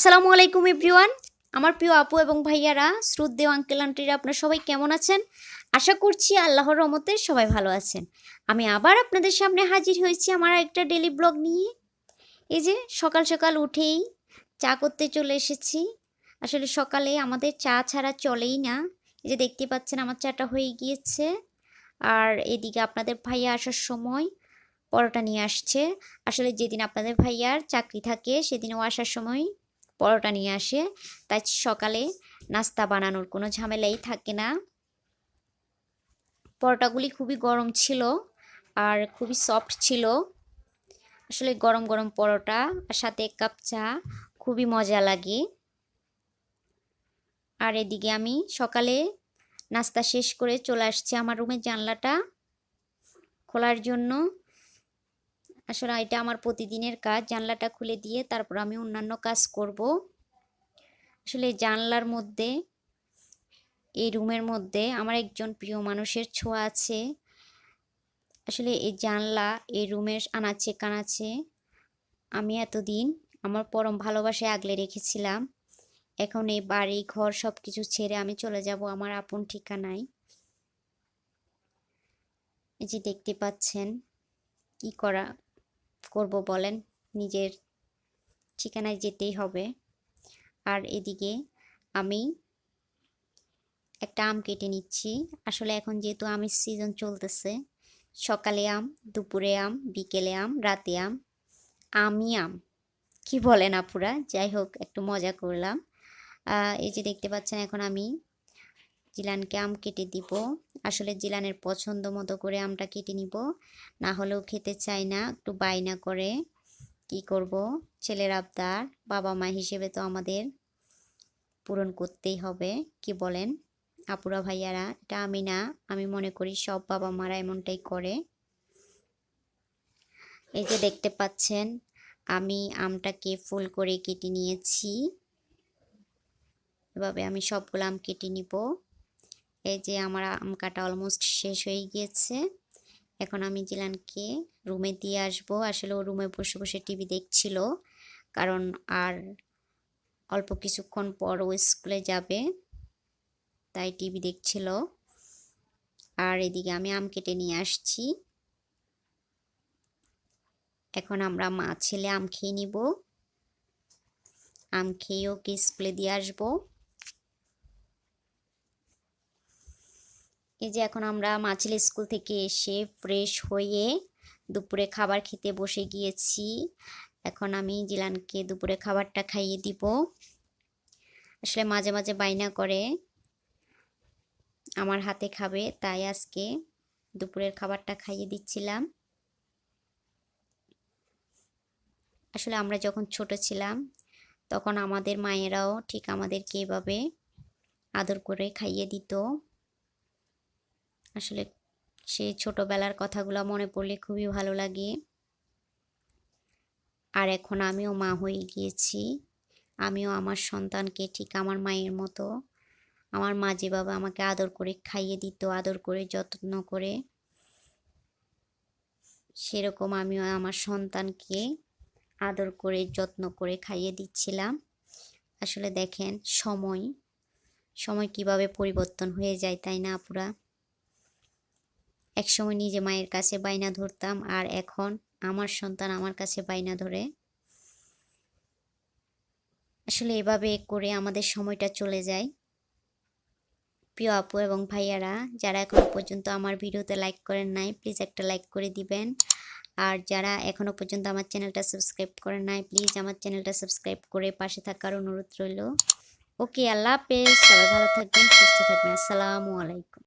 আসসালামু আলাইকুম এভরিওয়ান। আমার প্রিয় আপু এবং ভাইয়ারা শ্রদ্ধেয় আঙ্কেল আন্টিরা, আপনারা সবাই কেমন আছেন? আশা করছি আল্লাহর রহমতে সবাই ভালো আছেন। আমি আবার আপনাদের সামনে হাজির হয়েছি আমার একটা ডেলি ব্লগ নিয়ে। এই যে, সকাল সকাল উঠেই চা করতে চলে এসেছি। আসলে সকালে আমাদের চা ছাড়া চলেই না। এই যে দেখতে পাচ্ছেন আমার চাটা হয়ে গিয়েছে। আর এদিকে আপনাদের ভাইয়া আসার সময় পরোটা নিয়ে আসছে। আসলে যেদিন আপনাদের ভাইয়ার চাকরি থাকে, সেদিনও আসার সময় পরোটা নিয়ে আসে। তাই সকালে নাস্তা বানানোর কোনো ঝামেলাই থাকে না। পরোটাগুলি খুবই গরম ছিল আর খুবই সফট ছিল। আসলে গরম গরম পরোটা আর সাথে এক কাপ চা খুবই মজা লাগে। আর এদিকে আমি সকালে নাস্তা শেষ করে চলে আসছি আমার রুমের জানলাটা খোলার জন্য। আসলে এটা আমার প্রতিদিনের কাজ। জানলাটা খুলে দিয়ে তারপর আমি অন্যান্য কাজ করব। আসলে জানলার মধ্যে, এই রুমের মধ্যে আমার একজন প্রিয় মানুষের ছোঁয়া আছে। আসলে এই জানলা, এই রুমের আনাচে কানাচে আমি এতদিন আমার পরম ভালোবাসায় আগলে রেখেছিলাম। এখন এই বাড়ি, ঘর সব কিছু ছেড়ে আমি চলে যাব আমার আপন ঠিকানায়। এই যে দেখতে পাচ্ছেন, কি করা করব বলেন, নিজের ঠিকানায় যেতেই হবে। আর এদিকে আমি একটা আম কেটে নিচ্ছি। আসলে এখন যেহেতু আমের সিজন চলতেছে, সকালে আম, দুপুরে আম, বিকেলে আম, রাতে আম, আমি আম। কি বলেন আপুরা? যাই হোক, একটু মজা করলাম। এই যে দেখতে পাচ্ছেন, এখন আমি জিলানকে আম কেটে দিব। আসলে জিলানের পছন্দ মতো করে আমটা কেটে নিব। না হলেও খেতে চায় না, একটু বায়না করে। কি করব? ছেলের আবদার, বাবা মা হিসেবে তো আমাদের পূরণ করতেই হবে, কি বলেন? আপুরা ভাইয়ারা, এটা আমি না, আমি মনে করি সব বাবা মারা এমনটাই করে। এই যে দেখতে পাচ্ছেন, আমি আমটাকে ফুল করে কেটে নিয়েছি। এভাবে আমি সবগুলো আম কেটে নিব। এই যে আমার আম কাটা অলমোস্ট শেষ হয়ে গিয়েছে। এখন আমি জিলানকে রুমে দিয়ে আসব। আসলে ও রুমে বসে বসে টিভি দেখছিল। কারণ আর অল্প কিছুক্ষণ পর ও স্কুলে যাবে, তাই টিভি দেখছিল। আর এদিকে আমি আম কেটে নিয়ে আসছি। এখন আমরা মা ছেলে আম খেয়ে নিব। আম খেয়ে ওকে স্কুলে দিয়ে আসব? এই যে এখন আমরা মাছিল স্কুল থেকে এসে ফ্রেশ হয়ে দুপুরে খাবার খেতে বসে গিয়েছি। এখন আমি জিলানকে দুপুরে খাবারটা খাইয়ে দিব। আসলে মাঝে মাঝে বাইনা করে, আমার হাতে খাবে, তাই আজকে দুপুরের খাবারটা খাইয়ে দিচ্ছিলাম। আসলে আমরা যখন ছোট ছিলাম, তখন আমাদের মায়েরাও ঠিক আমাদেরকে এভাবে আদর করে খাইয়ে দিত। আসলে সেই ছোটোবেলার কথাগুলো মনে পড়লে খুবই ভালো লাগে। আর এখন আমিও মা হয়ে গিয়েছি। আমিও আমার সন্তানকে ঠিক আমার মায়ের মতো, আমার মা যেভাবে আমাকে আদর করে খাইয়ে দিত, আদর করে যত্ন করে, সেরকম আমিও আমার সন্তানকে আদর করে, যত্ন করে খাইয়ে দিচ্ছিলাম। আসলে দেখেন, সময় সময় কীভাবে পরিবর্তন হয়ে যায় তাই না আপুরা? একসময় নিজে মায়ের কাছে বাইনা ধরতাম, আর এখন আমার সন্তান আমার কাছে বাইনা ধরে। আসলে এভাবে করে আমাদের সময়টা চলে যায়। প্রিয় আপু এবং ভাইয়ারা, যারা এখনও পর্যন্ত আমার ভিডিওতে লাইক করেন নাই প্লিজ একটা লাইক করে দিবেন। আর যারা এখনও পর্যন্ত আমার চ্যানেলটা সাবস্ক্রাইব করেন নাই প্লিজ আমার চ্যানেলটা সাবস্ক্রাইব করে পাশে থাকার অনুরোধ রইল। ওকে আল্লাহ হাফেজ, সবাই ভালো থাকবেন, সুস্থ থাকবেন, আসসালামু আলাইকুম।